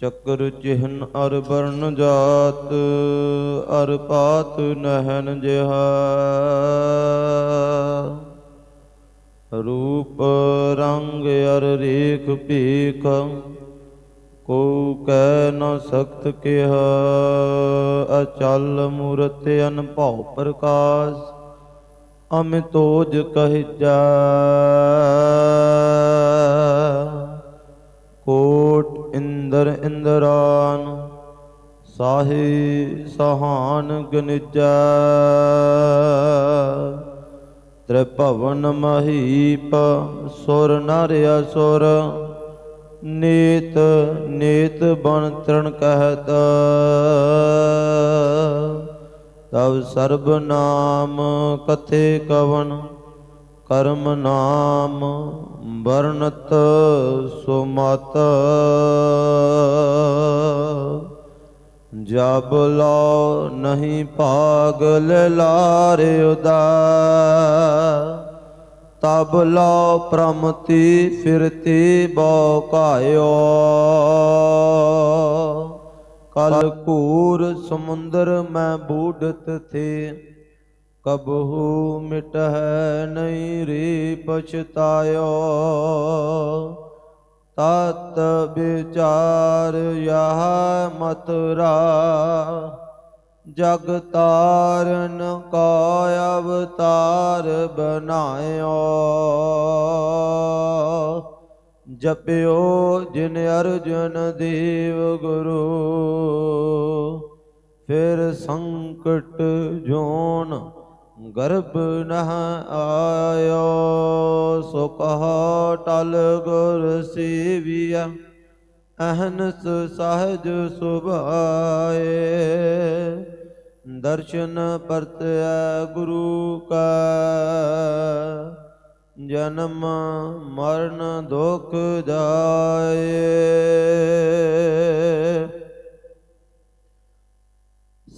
ਚੱਕਰ ਚਿਹਨ ਅਰ ਬਰਨ ਜਾਤ, ਅਰ ਪਾਤ ਨਹਿਨ ਜਿਹਾ। ਰੂਪ ਰੰਗ ਅਰ ਰੇਖ ਭੀਖ ਕੋ ਕਹਿ ਨ ਸਕਤ ਕਿਹਾ। ਅਚਲ ਮੂਰਤ ਅਨਭਉ ਪ੍ਰਕਾਸ਼, ਅਮਿਤੋਜ ਕਹਿ ਜਾ ਕੋਟ ਇੰਦਰ ਇੰਦਰਾਨ, ਸਾਹੀ ਸਹਾਨ ਗਨਿਜਾ। ਤ੍ਰਿਭਵਨ ਮਹੀਪ, ਸੁਰ ਨਰ ਅਸੁਰ, ਨੀਤ ਨੀਤ ਬਨ ਤ੍ਰਣ ਕਹਿਤ। ਤਵ ਸਰਬ ਨਾਮ ਕਥੇ ਕਵਨ ਕਰਮ ਨਾਮ ਵਰਨਤ ਸੁਮਤ। ਜਬ ਲੋ ਨਹੀਂ ਪਾਗਲ ਲਾਰੇ ਉਦਾ। ਤਬ ਲੋ ਪ੍ਰਮਤੀ ਫਿਰਤੀ ਬੋ ਕਾਇਓ। ਕਲ ਕੂਰ ਸਮੁੰਦਰ ਮੈਂ ਬੂਡਤ ਥੇ। ਕਬਹੂ ਮਿਟਹਿ ਨਹੀਂ ਰੇ ਪਛਤਾਇਓ। ਤਤ ਵਿਚਾਰ ਯਹ ਮਤਰਾ ਜਗ ਤਾਰਨ ਕਾ ਅਵਤਾਰ ਬਨਾਇਓ ਜਪਿਓ ਜਿਨ ਅਰਜਨ ਦੇਵ ਗੁਰੂ। ਫਿਰ ਸੰਕਟ ਜੋਨ ਗਰਭ ਨਹ ਆਇਓ ਸੋ ਕਹਾ ਟਲ ਗੁਰ ਸੇਵੀਆ ਅਹਨਸ ਸਹਜ ਸੁਭਾਏ। ਦਰਸ਼ਨ ਪਰਤਿਆ ਗੁਰੂ ਕਾ, ਜਨਮ ਮਰਨ ਦੁਖ ਜਾਏ।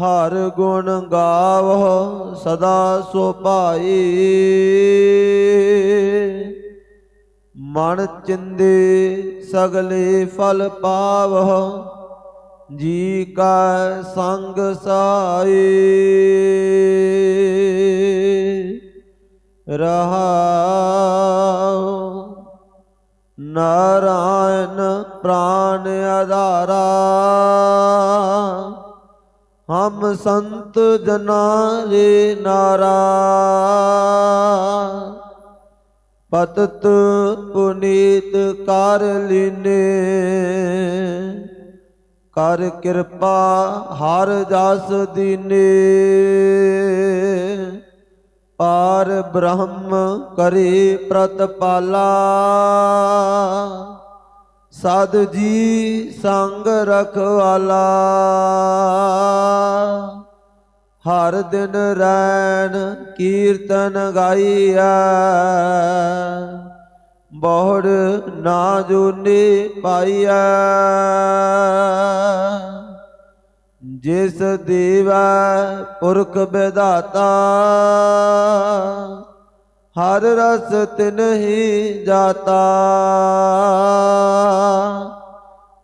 ਹਰ ਗੁਣ ਗਾਵੋ ਸਦਾ ਸੋ ਭਾਈ। ਮਨ ਚਿੰਦੇ ਸਗਲੇ ਫਲ ਪਾਵੋ ਜੀ ਕਾ ਸੰਗ ਸਾਈ। ਰਹਾਉ ਸੰਤ ਜਨਾ ਰੇ ਨਾਰਾ। ਪਤਤ ਪੁਨੀਤ ਕਰ ਲੀਨੇ। ਕਰ ਕਿਰਪਾ ਹਰ ਜਸ ਦੀਨੇ। ਪਾਰ ਬ੍ਰਹਮ ਕਰੇ ਪ੍ਰਤਪਾਲਾ। ਸਦ ਜੀ ਸੰਗ ਰਖਵਾਲਾ। ਹਰ ਦਿਨ ਰੈਣ ਕੀਰਤਨ ਗਾਈਐ। ਬਹੁੜ ਨਾ ਜੂਨੀ ਪਾਈਐ। ਜਿਸ ਦੀਵੈ ਪੁਰਖ ਵਿਧਾਤਾ, ਹਰ ਰਸ ਤਿਨਹੀ ਜਾਤਾ।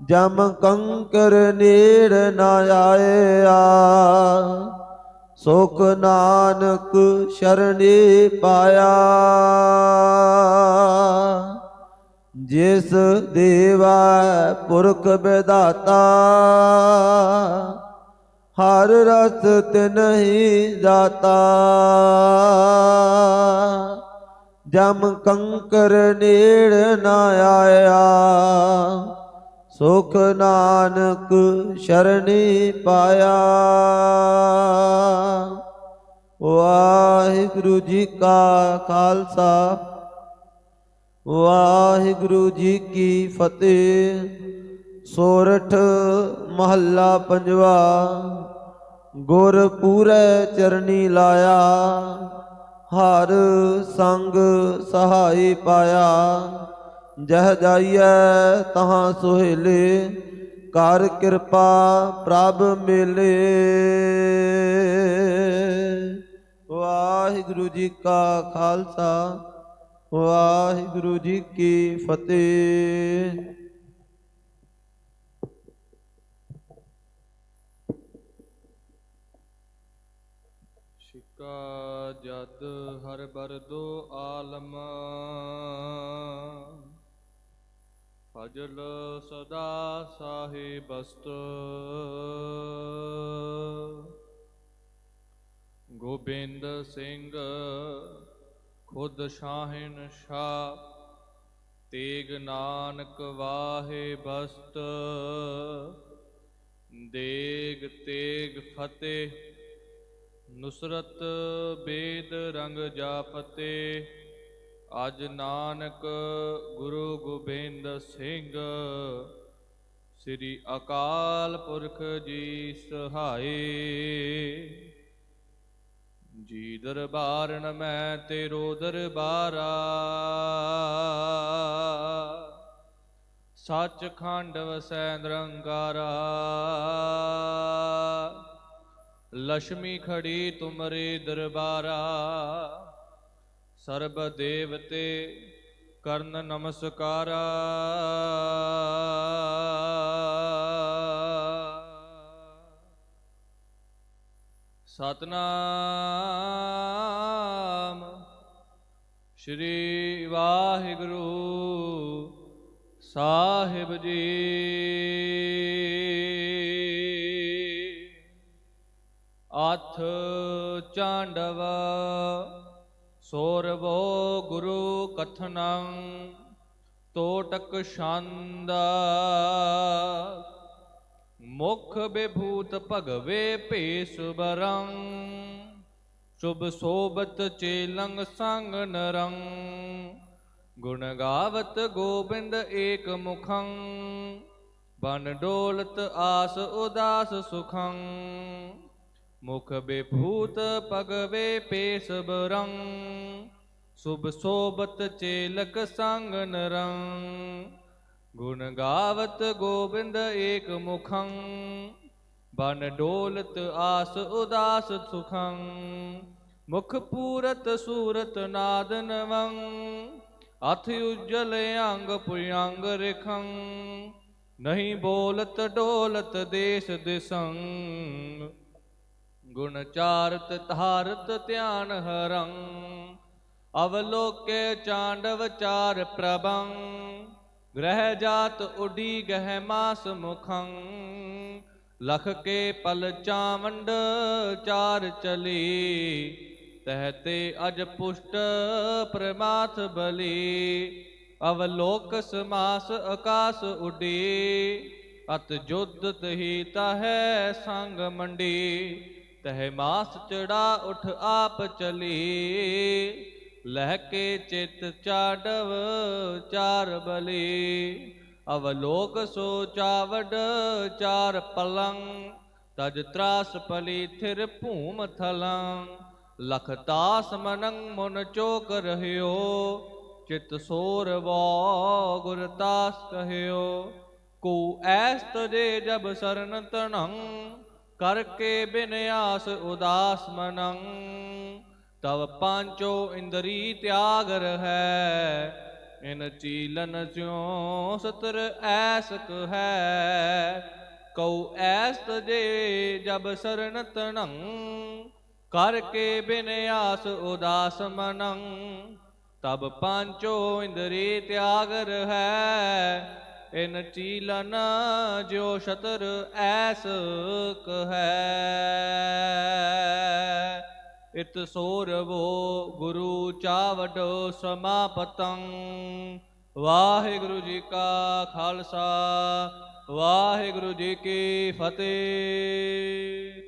ਜਮ ਕੰਕਰ ਨੀੜ ਨਾ ਆਇਆ। ਸੁਖ ਨਾਨਕ ਸ਼ਰਣੀ ਪਾਇਆ। ਜਿਸ ਦੇਵਾ ਪੁਰਖ ਵਿਧਾਤਾ, ਹਰ ਰਸ ਤਿਨਹੀ ਦਾਤਾ। ਜਮ ਕੰਕਰ ਨੀੜ ਨਾ ਆਇਆ, ਸੁਖ ਨਾਨਕ ਸ਼ਰਣੀ ਪਾਇਆ। ਵਾਹਿਗੁਰੂ ਜੀ ਕਾ ਖਾਲਸਾ, ਵਾਹਿਗੁਰੂ ਜੀ ਕੀ ਫਤਿਹ। ਸੋਰਠ ਮਹੱਲਾ ਪੰਜਵਾ, ਗੁਰ ਪੂਰੇ ਚਰਨੀ ਲਾਇਆ, ਹਰ ਸੰਗ ਸਹਾਈ ਪਾਇਆ। ਜਹ ਜਾਈਐ ਤਹਾਂ ਸੁਹੇਲੇ, ਕਰ ਕਿਰਪਾ ਪ੍ਰਭ ਮਿਲੇ। ਵਾਹਿਗੁਰੂ ਜੀ ਕਾ ਖਾਲਸਾ, ਵਾਹਿਗੁਰੂ ਜੀ ਕੀ ਫਤਿਹ। ਸ਼ਿਕਾ ਜਦ ਹਰ ਬਰਦੋ ਆਲਮ, ਫਜਲ ਸਦਾ ਸਾਹਿਬ ਬਸਤ ਗੋਬਿੰਦ ਸਿੰਘ, ਖੁਦ ਸ਼ਾਹਿਨ ਸ਼ਾ ਤੇਗ ਨਾਨਕ ਵਾਹੇ ਬਸਤ, ਦੇਗ ਤੇਗ ਫਤਿਹ, ਨੁਸਰਤ ਬੇਦ ਰੰਗ ਜਾਪਤੇ, ਅਜ ਨਾਨਕ ਗੁਰੂ ਗੋਬਿੰਦ ਸਿੰਘ, ਸ੍ਰੀ ਅਕਾਲ ਪੁਰਖ ਜੀ ਸਹਾਏ ਜੀ ਦਰਬਾਰਨ ਮੈਂ ਤੇਰੋ ਦਰਬਾਰਾ। ਸੱਚ ਖੰਡ ਵਸੈ ਨਿਰੰਕਾਰਾ ਲక్ష్ਮੀ ਖੜੀ ਤੁਮਰੇ ਦਰਬਾਰਾ। ਸਰਬ ਦੇਵਤੇ ਕਰਨ ਨਮਸਕਾਰਾ। ਸਤਨਾਮ। ਸ਼੍ਰੀ ਵਾਹਿਗੁਰੂ ਸਾਹਿਬ ਜੀ। ਅਥ ਚਾਂਡਵ ਸੋਰਵੋ ਗੁਰੂ ਕਥਨੰ ਤੋਟਕ ਛੰਦ। ਮੁਖ ਬਿਭੂਤ ਭਗਵੇ ਭੇਸ ਬਰੰ, ਸ਼ੁਭ ਸੋਬਤ ਚੇਲੰਗ ਸੰਗ ਨਰੰ, ਗੁਣ ਗਾਵਤ ਗੋਬਿੰਦ ਏਕ ਮੁਖੰ, ਬਨ ਡੋਲਤ ਆਸ ਉਦਾਸ ਸੁਖੰ, ਮੁਖ ਬਿਭੂਤ ਭਗਵੇ ਪੇਸ ਬਰੰ, ਸੁਭ ਸੋਬਤ ਚੇਲਕ ਸੰਗ ਨਰੰ ਗੁਣ ਗਾਵਤ ਗੋਬਿੰਦ ਏਕ ਮੁਖੰ, ਬਨ ਡੋਲਤ ਆਸ ਉਦਾਸ ਸੁਖੰ, ਮੁਖ ਪੂਰਤ ਸੂਰਤ ਨਾਦ ਨਵੰ ਅਥ ਉਜਲ ਅੰਗ ਪੁਯੰਗ ਰਖੰ, ਨਹੀਂ ਬੋਲਤ ਡੋਲਤ ਦੇਸ ਦਿਸੰ, ਗੁਣ ਚਾਰਤ ਧਾਰਤ ਧਿਆਨ ਹਰੰ, ਅਵਲੋਕੇ ਚਾਂਡਵ ਚਾਰ ਪ੍ਰਭੰ ਗ੍ਰਹਿ ਜਾਤ ਉਡੀ ਗਹਿ ਮਾਸ ਮੁਖੰ, ਲਖ ਕੇ ਪਲ ਚਾਵੰਡ ਚਾਰ ਚਲੀ ਤਹਤੇ ਅਜ ਪੁਸ਼ਟ ਪ੍ਰਮਾਥ ਬਲੀ। ਅਵਲੋਕ ਸਮਾਸ ਆਕਾਸ ਉਡੀ, ਅਤ ਜੁਦ ਤਹੀ ਤਹੈ ਸੰਗ ਮੰਡੀ, ਤਹਿ ਮਾਸ ਚੜਾ ਉਠ ਆਪ ਚਲੀ। ਲਹਿ ਕੇ ਚਿਤ ਚਾਡਵ ਚਾਰ ਬਲੀ, ਅਵਲੋਕ ਸੋ ਚਾਵਡ ਚਾਰ ਪਲੰਗ ਤਜ ਤਰਾਸ ਪਲੀ ਥਿਰ ਭੂਮ ਥਲੰ, ਲਖ ਤਾਸ ਮਨੰ ਮੁਨ ਚੋਕ ਰਹਿਓ, ਚਿਤ ਸੋਰਵੋ ਗੁਰ ਤਾਸ ਕਹਿਓ। ਕੋ ਐਸ ਤਜੇ ਜਬ ਸਰਨ ਤਣੰ ਕਰਕੇ ਬਿਨਿਆਸ ਉਦਾਸ ਮਨੰ। ਤਵ ਪਾਂਚੋ ਇੰਦਰੀ ਤਿਆਗਰ ਹੈ ਇਨ ਚੀਲਨ ਸਿਉ ਸਤਰ ਐਸਕ ਹੈ। ਕਉ ਐਸਤ ਜੇ ਜਬ ਸਰਨ ਤਣੰ ਕਰਕੇ ਬਿਨਿਆਸ ਉਦਾਸ ਮਨੰ। ਤਬ ਪਾਂਚੋ ਇੰਦਰੀ ਤਿਆਗਰ ਹੈ ਇਨ ਚੀਲਨ ਜੋ ਸ਼ਤਰ ਐਸ ਹੈ। ਇਤ ਸੋਰਵੋ ਗੁਰੂ ਚਾਵਡ ਸਮਾਪਤੰ। ਵਾਹਿਗੁਰੂ ਜੀ ਕਾ ਖਾਲਸਾ ਵਾਹਿਗੁਰੂ ਜੀ ਕੀ ਫਤਿਹ।